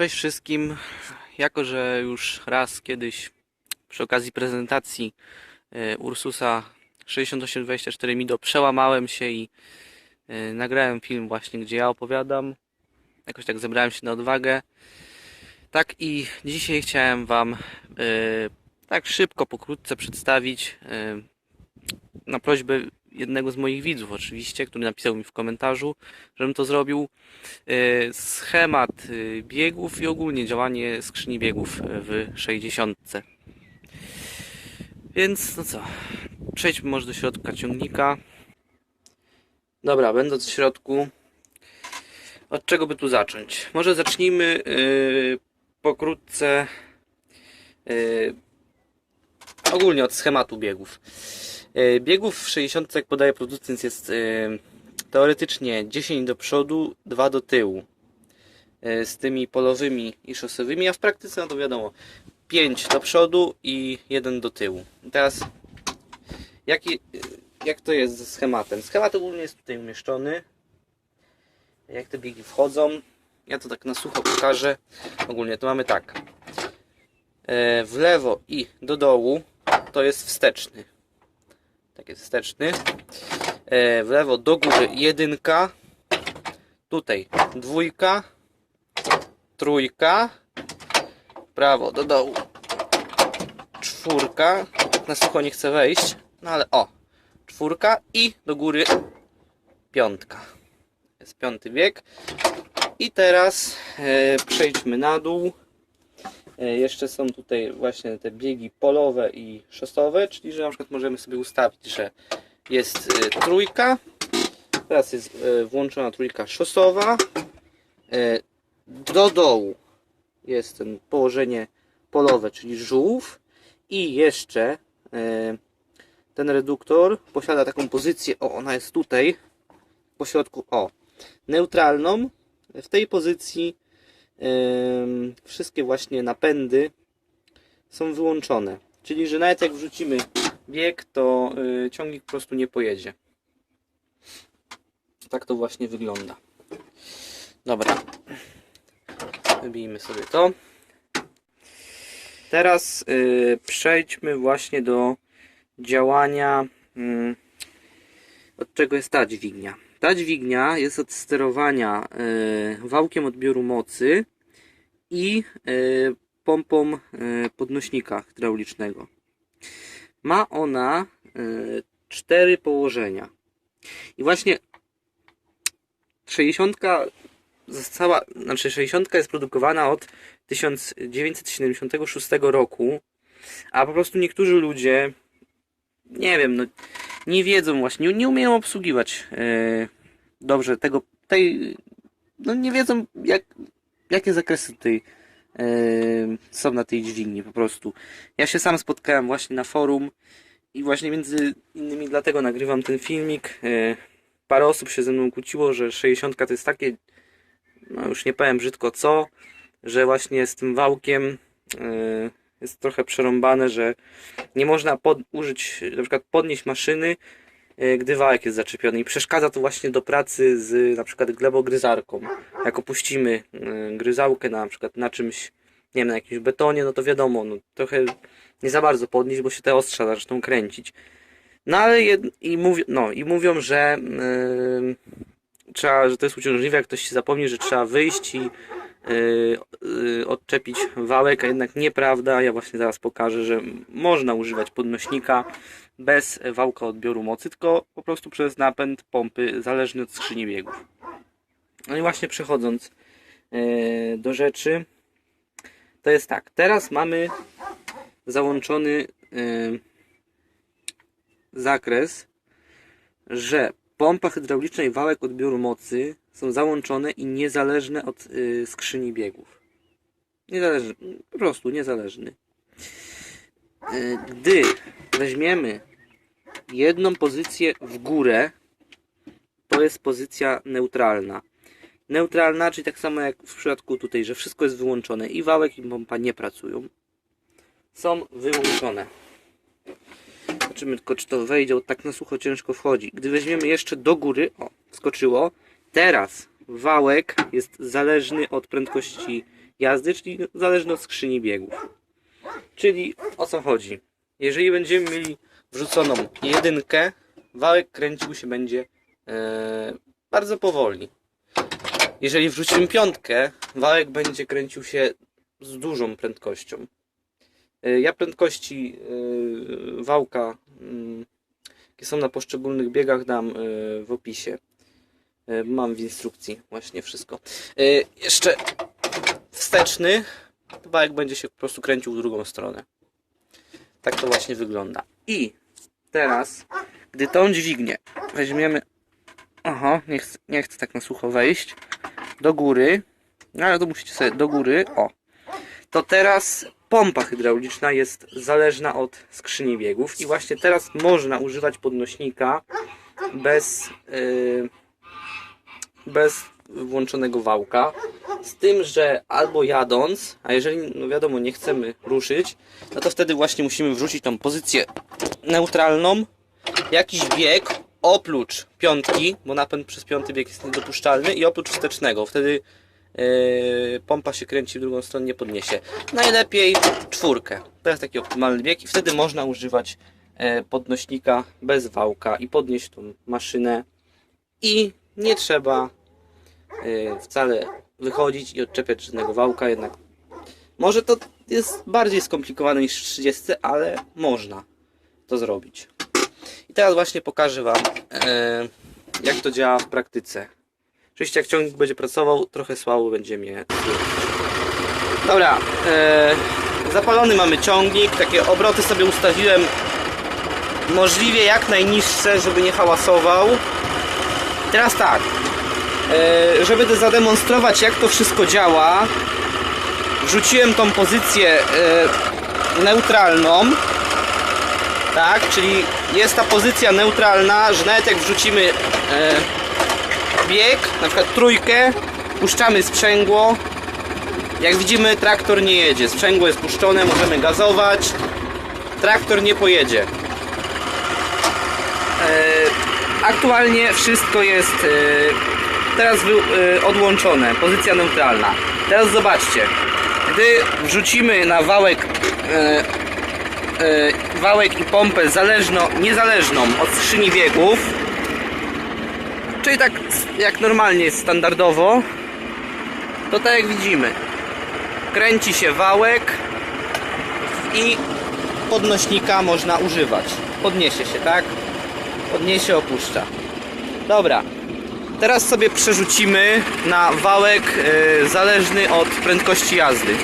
Cześć wszystkim. Jako, że już raz kiedyś przy okazji prezentacji e, Ursusa 6824 Mido przełamałem się i e, nagrałem film właśnie, gdzie ja opowiadam. Jakoś tak zebrałem się na odwagę. Tak i dzisiaj chciałem Wam e, tak szybko, pokrótce przedstawić na prośbę jednego z moich widzów oczywiście, który napisał mi w komentarzu, żebym to zrobił e, schemat e, biegów i ogólnie działanie skrzyni biegów w 60. Więc no co, przejdźmy może do środka ciągnika. Dobra, będąc w środku, od czego by tu zacząć? Może zacznijmy e, pokrótce e, ogólnie od schematu biegów. E, Biegów w 60 jak podaje producent jest e, teoretycznie 10 do przodu, 2 do tyłu. E, Z tymi polowymi i szosowymi, a w praktyce no to wiadomo 5 do przodu i 1 do tyłu. Teraz jaki, jak to jest ze schematem? Schemat ogólnie jest tutaj umieszczony. Jak te biegi wchodzą? Ja to tak na sucho pokażę. Ogólnie to mamy tak. W lewo i do dołu to jest wsteczny. Tak jest wsteczny. E, W lewo do góry jedynka. Tutaj dwójka. Trójka. Prawo do dołu. Czwórka. Na sucho nie chcę wejść. No ale o. Czwórka i do góry piątka. Jest piąty bieg. I teraz e, przejdźmy na dół. E, Jeszcze są tutaj właśnie te biegi polowe i szosowe, czyli że na przykład możemy sobie ustawić, że jest e, trójka, teraz jest e, włączona trójka szosowa, do dołu jest ten położenie polowe, czyli żółw i jeszcze ten reduktor posiada taką pozycję, o ona jest tutaj, po środku, o, neutralną, w tej pozycji wszystkie właśnie napędy są wyłączone. Czyli, że nawet jak wrzucimy bieg, to y, ciągnik po prostu nie pojedzie. Tak to właśnie wygląda. Dobra. Wybijmy sobie to. Teraz y, przejdźmy właśnie do działania. mm, od czego jest ta dźwignia? Ta dźwignia jest od sterowania y, wałkiem odbioru mocy i y, pompą y, podnośnika hydraulicznego. Ma ona cztery położenia. I właśnie 60 została, znaczy 60 jest produkowana od 1976 roku, a po prostu niektórzy ludzie nie wiem, no nie wiedzą właśnie, nie, umieją obsługiwać e, dobrze tego, tej, no nie wiedzą jak, jakie zakresy tej e, są na tej dźwigni po prostu. Ja się sam spotkałem właśnie na forum i właśnie między innymi dlatego nagrywam ten filmik. E, parę osób się ze mną kłóciło, że 60 to jest takie, no już nie powiem brzydko co, że właśnie z tym wałkiem e, jest trochę przerąbane, że nie można pod, użyć, na przykład podnieść maszyny, e, gdy wałek jest zaczepiony i przeszkadza to właśnie do pracy z na przykład glebogryzarką. Jak opuścimy e, gryzałkę na, przykład na czymś, nie wiem, na jakimś betonie, no to wiadomo, no trochę nie za bardzo podnieść, bo się te ostrza zaczną kręcić. No ale jed, i, mówi, no, i mówią, że yy, trzeba, że to jest uciążliwe, jak ktoś się zapomni, że trzeba wyjść i odczepić wałek, a jednak nieprawda. Ja właśnie zaraz pokażę, że można używać podnośnika bez wałka odbioru mocy, tylko po prostu przez napęd pompy zależny od skrzyni biegów. No i właśnie przechodząc yy, do rzeczy, to jest tak. Teraz mamy załączony zakres, że pompa hydrauliczna i wałek odbioru mocy są załączone i niezależne od y, skrzyni biegów. Niezależny, po prostu niezależny. Y, gdy weźmiemy jedną pozycję w górę, to jest pozycja neutralna. Neutralna, czyli tak samo jak w przypadku tutaj, że wszystko jest wyłączone i wałek i pompa nie pracują. Są wyłączone. Zobaczymy tylko, czy to wejdzie, bo tak na sucho ciężko wchodzi. Gdy weźmiemy jeszcze do góry, o, skoczyło. Teraz wałek jest zależny od prędkości jazdy, czyli zależny od skrzyni biegów. Czyli o co chodzi? Jeżeli będziemy mieli wrzuconą jedynkę, wałek kręcił się będzie e, bardzo powoli. Jeżeli wrzucimy piątkę, wałek będzie kręcił się z dużą prędkością. E, Ja prędkości e, wałka, mm, jakie są na poszczególnych biegach, dam e, w opisie. E, Mam w instrukcji właśnie wszystko. E, Jeszcze wsteczny, to wałek będzie się po prostu kręcił w drugą stronę. Tak to właśnie wygląda. I teraz, gdy tą dźwignię weźmiemy. Aha, nie chcę, nie chcę tak na sucho wejść. Do góry. No ale to musicie sobie do góry. O. To teraz pompa hydrauliczna jest zależna od skrzyni biegów. I właśnie teraz można używać podnośnika bez, yy, bez włączonego wałka. Z tym, że albo jadąc, a jeżeli, no wiadomo, nie chcemy ruszyć, no to wtedy właśnie musimy wrzucić tą pozycję neutralną, jakiś bieg, oprócz piątki, bo napęd przez piąty bieg jest niedopuszczalny i oprócz wstecznego, wtedy yy, pompa się kręci w drugą stronę, nie podniesie. Najlepiej czwórkę, to jest taki optymalny bieg i wtedy można używać e, podnośnika bez wałka i podnieść tą maszynę i nie trzeba wcale wychodzić i odczepiać żadnego wałka, jednak może to jest bardziej skomplikowane niż w 30, ale można to zrobić. I teraz właśnie pokażę Wam, e, jak to działa w praktyce. Oczywiście jak ciągnik będzie pracował, trochę słabo będzie mnie. Dobra, e, zapalony mamy ciągnik, takie obroty sobie ustawiłem możliwie jak najniższe, żeby nie hałasował. Teraz tak, żeby to zademonstrować jak to wszystko działa, wrzuciłem tą pozycję e, neutralną. Tak, czyli jest ta pozycja neutralna, że nawet jak wrzucimy e, bieg, na przykład trójkę, puszczamy sprzęgło. Jak widzimy, traktor nie jedzie. Sprzęgło jest puszczone, możemy gazować. Traktor nie pojedzie. E, aktualnie wszystko jest e, teraz e, odłączone, pozycja neutralna. Teraz zobaczcie, gdy wrzucimy na wałek e, e, wałek i pompę zależno, niezależną od skrzyni biegów, czyli tak jak normalnie standardowo, to tak jak widzimy, kręci się wałek i podnośnika można używać. Podniesie się, tak? Podniesie, opuszcza. Dobra. Teraz sobie przerzucimy na wałek e, zależny od prędkości jazdy.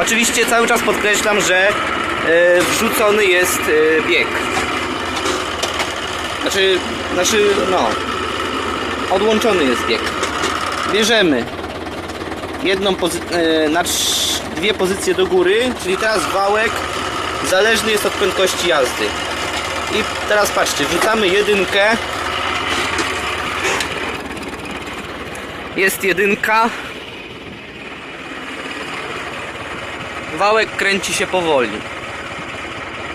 Oczywiście cały czas podkreślam, że e, wrzucony jest e, bieg. Znaczy, znaczy, no, odłączony jest bieg. Bierzemy jedną na dwie pozycje do góry, czyli teraz wałek zależny jest od prędkości jazdy. I teraz patrzcie, wrzucamy jedynkę. Jest jedynka. Wałek kręci się powoli.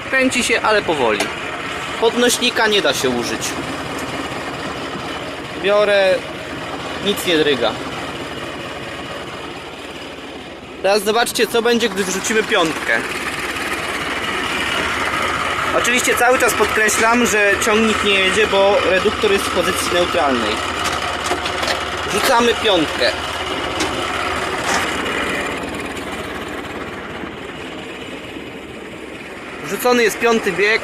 Kręci się, ale powoli. Podnośnika nie da się użyć. Biorę, nic nie dryga. Teraz zobaczcie, co będzie, gdy wrzucimy piątkę. Oczywiście cały czas podkreślam, że ciągnik nie jedzie, bo reduktor jest w pozycji neutralnej. Rzucamy piątkę. Rzucony jest piąty bieg.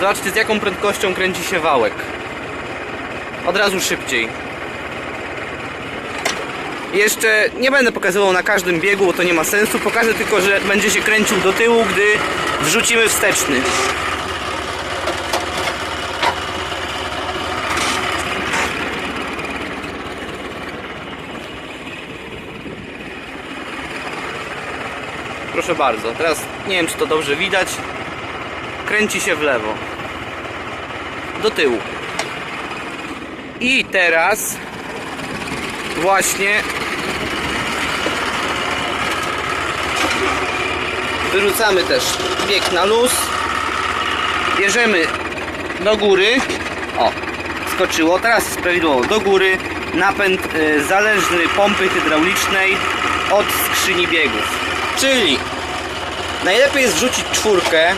Zobaczcie z jaką prędkością kręci się wałek. Od razu szybciej. Jeszcze nie będę pokazywał na każdym biegu, bo to nie ma sensu. Pokażę tylko, że będzie się kręcił do tyłu, gdy wrzucimy wsteczny. Proszę bardzo. Teraz nie wiem, czy to dobrze widać. Kręci się w lewo. Do tyłu. I teraz właśnie wyrzucamy też bieg na luz bierzemy do góry o, skoczyło, teraz jest prawidłowo do góry napęd y, zależny pompy hydraulicznej od skrzyni biegów. Czyli najlepiej jest wrzucić czwórkę,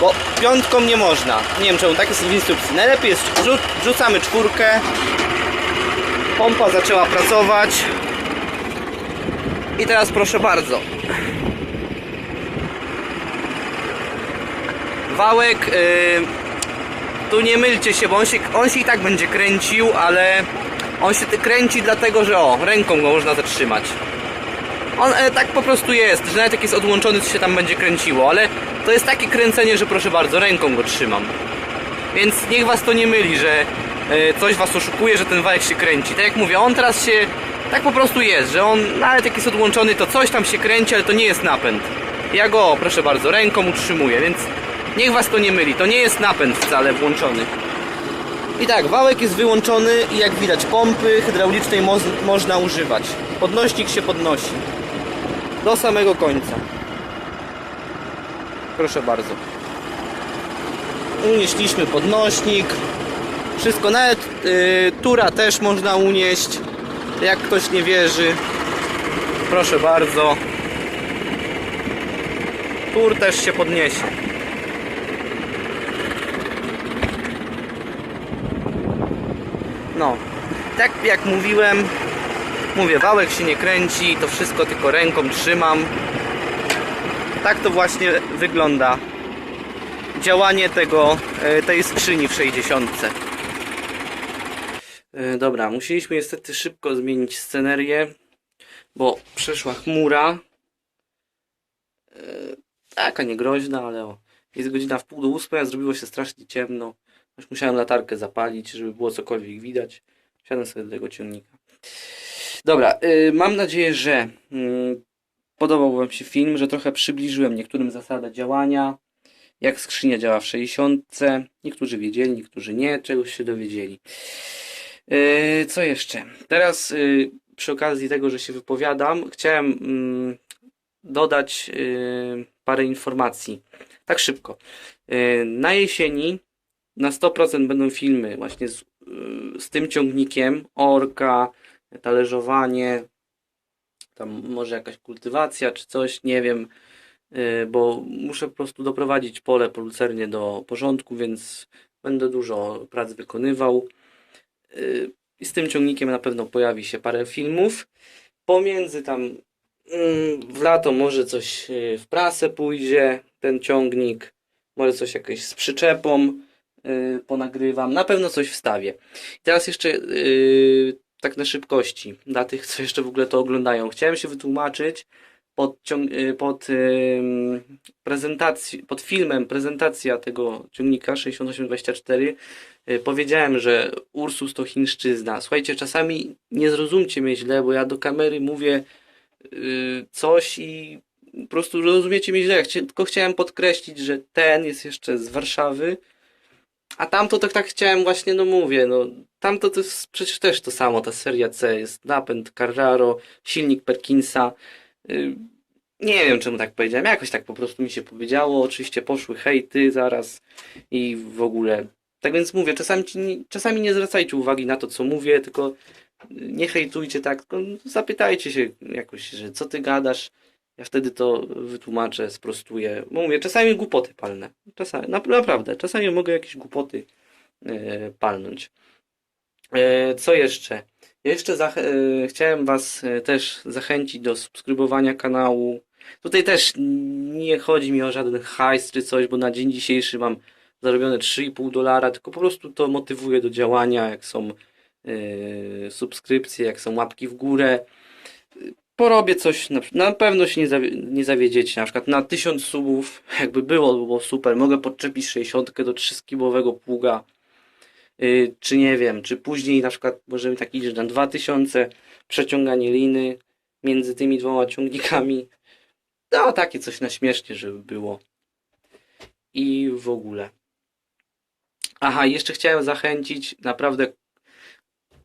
bo piątką nie można. Nie wiem czemu, tak jest w instrukcji. Najlepiej jest wrzu- wrzucamy czwórkę. Pompa zaczęła pracować. I teraz proszę bardzo. Wałek, yy, tu nie mylcie się, bo on się, on się i tak będzie kręcił, ale on się kręci dlatego, że o, ręką go można zatrzymać. On e, tak po prostu jest, że nawet jak jest odłączony, to się tam będzie kręciło, ale to jest takie kręcenie, że proszę bardzo, ręką go trzymam. Więc niech was to nie myli, że e, coś was oszukuje, że ten wałek się kręci. Tak jak mówię, on teraz się tak po prostu jest, że on nawet jak jest odłączony, to coś tam się kręci, ale to nie jest napęd. Ja go, proszę bardzo, ręką utrzymuję, więc niech was to nie myli. To nie jest napęd wcale włączony. I tak, wałek jest wyłączony i jak widać pompy hydraulicznej mo można używać. Podnośnik się podnosi. Do samego końca. Proszę bardzo. Unieśliśmy podnośnik. Wszystko, nawet y, tura też można unieść. Jak ktoś nie wierzy. Proszę bardzo. Tur też się podniesie. No, tak jak mówiłem, mówię, wałek się nie kręci, to wszystko tylko ręką trzymam. Tak to właśnie wygląda działanie tego, e, tej skrzyni w 60. E, Dobra, musieliśmy niestety szybko zmienić scenerię, bo przeszła chmura. E, Taka niegroźna, ale o, jest godzina w pół do ósmej, a zrobiło się strasznie ciemno. Już musiałem latarkę zapalić, żeby było cokolwiek widać. Siadam sobie do tego ciągnika. Dobra, y, mam nadzieję, że mm, podobał Wam się film, że trochę przybliżyłem niektórym zasady działania, jak skrzynia działa w 60. Niektórzy wiedzieli, niektórzy nie, czegoś się dowiedzieli. Y, co jeszcze? Teraz y, przy okazji tego, że się wypowiadam, chciałem mm, dodać parę informacji. Tak szybko. Na jesieni na 100% będą filmy właśnie z, z tym ciągnikiem, orka, talerzowanie, tam może jakaś kultywacja czy coś, nie wiem, y, bo muszę po prostu doprowadzić pole po lucernie do porządku, więc będę dużo prac wykonywał. Y, I z tym ciągnikiem na pewno pojawi się parę filmów. Pomiędzy tam mm, w lato może coś y, w prasę pójdzie, ten ciągnik, może coś jakieś z przyczepą ponagrywam, na pewno coś wstawię. Teraz jeszcze tak na szybkości, dla tych, co jeszcze w ogóle to oglądają. Chciałem się wytłumaczyć pod, y, pod ym, prezentacji, pod filmem prezentacja tego ciągnika 6824 y, powiedziałem, że Ursus to chińszczyzna. Słuchajcie, czasami nie zrozumcie mnie źle, bo ja do kamery mówię y, coś i po prostu rozumiecie mnie źle. Tylko chciałem podkreślić, że ten jest jeszcze z Warszawy, a tamto tak, tak chciałem właśnie, no mówię, no tamto to jest przecież też to samo, ta seria C jest napęd Carraro, silnik Perkinsa. Y, Nie wiem czemu tak powiedziałem, jakoś tak po prostu mi się powiedziało. Oczywiście poszły hejty zaraz i w ogóle. Tak więc mówię, czasami, czasami nie zwracajcie uwagi na to, co mówię, tylko nie hejtujcie tak, tylko zapytajcie się jakoś, że co ty gadasz. Ja wtedy to wytłumaczę, sprostuję. Bo mówię, czasami głupoty palne. Czasami, na, naprawdę, czasami mogę jakieś głupoty e, palnąć. E, co jeszcze? Jeszcze e, chciałem Was też zachęcić do subskrybowania kanału. Tutaj też nie chodzi mi o żaden hajs czy coś, bo na dzień dzisiejszy mam zarobione 3,5 dolara, tylko po prostu to motywuje do działania, jak są subskrypcje, jak są łapki w górę. Porobię coś, na, na pewno się nie, nie zawiedziecie, na przykład na 1000 subów, jakby było, by było super, mogę podczepić 60 do 3-skibowego pługa. Y, czy nie wiem, czy później na przykład możemy tak iść na 2000, przeciąganie liny między tymi dwoma ciągnikami. No, takie coś na śmiesznie, żeby było. I w ogóle. Aha, jeszcze chciałem zachęcić, naprawdę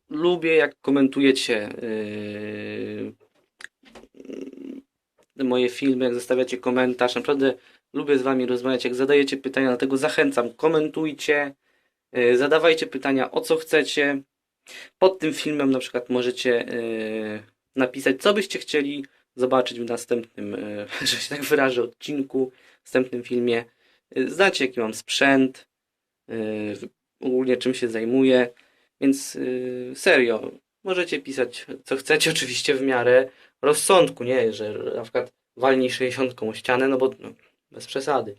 lubię jak komentujecie yy, moje filmy, jak zostawiacie komentarz. Naprawdę lubię z wami rozmawiać, jak zadajecie pytania, dlatego zachęcam, komentujcie. Yy, Zadawajcie pytania, o co chcecie. Pod tym filmem na przykład możecie yy, napisać, co byście chcieli zobaczyć w następnym, e, że się tak wyrażę, odcinku, w następnym filmie. E, Znacie, jaki mam sprzęt, e, ogólnie czym się zajmuję, więc e, serio, możecie pisać, co chcecie, oczywiście w miarę rozsądku, nie, że na przykład walnij 60 o ścianę, no bo no, bez przesady.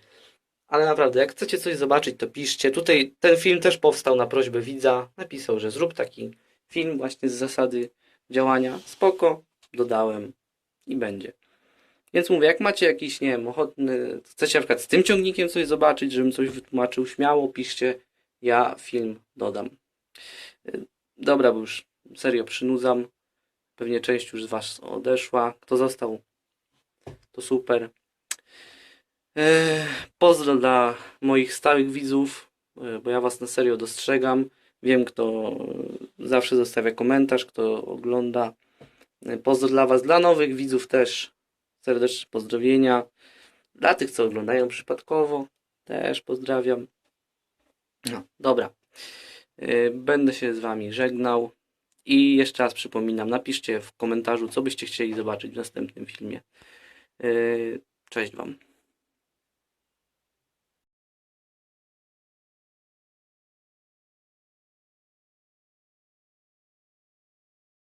Ale naprawdę, jak chcecie coś zobaczyć, to piszcie. Tutaj ten film też powstał na prośbę widza. Napisał, że zrób taki film właśnie z zasady działania. Spoko, dodałem i będzie. Więc mówię, jak macie jakiś, nie wiem, ochotny, chcecie na przykład z tym ciągnikiem coś zobaczyć, żebym coś wytłumaczył, śmiało piszcie, ja film dodam. Y, Dobra, bo już serio przynudzam. Pewnie część już z Was odeszła. Kto został, to super. Eee, Pozdro dla moich stałych widzów, e, bo ja Was na serio dostrzegam. Wiem, kto e, zawsze zostawia komentarz, kto ogląda. E, Pozdro dla Was, dla nowych widzów też serdeczne pozdrowienia. Dla tych, co oglądają przypadkowo, też pozdrawiam. No, dobra. Będę się z Wami żegnał. I jeszcze raz przypominam, napiszcie w komentarzu, co byście chcieli zobaczyć w następnym filmie. E, Cześć Wam.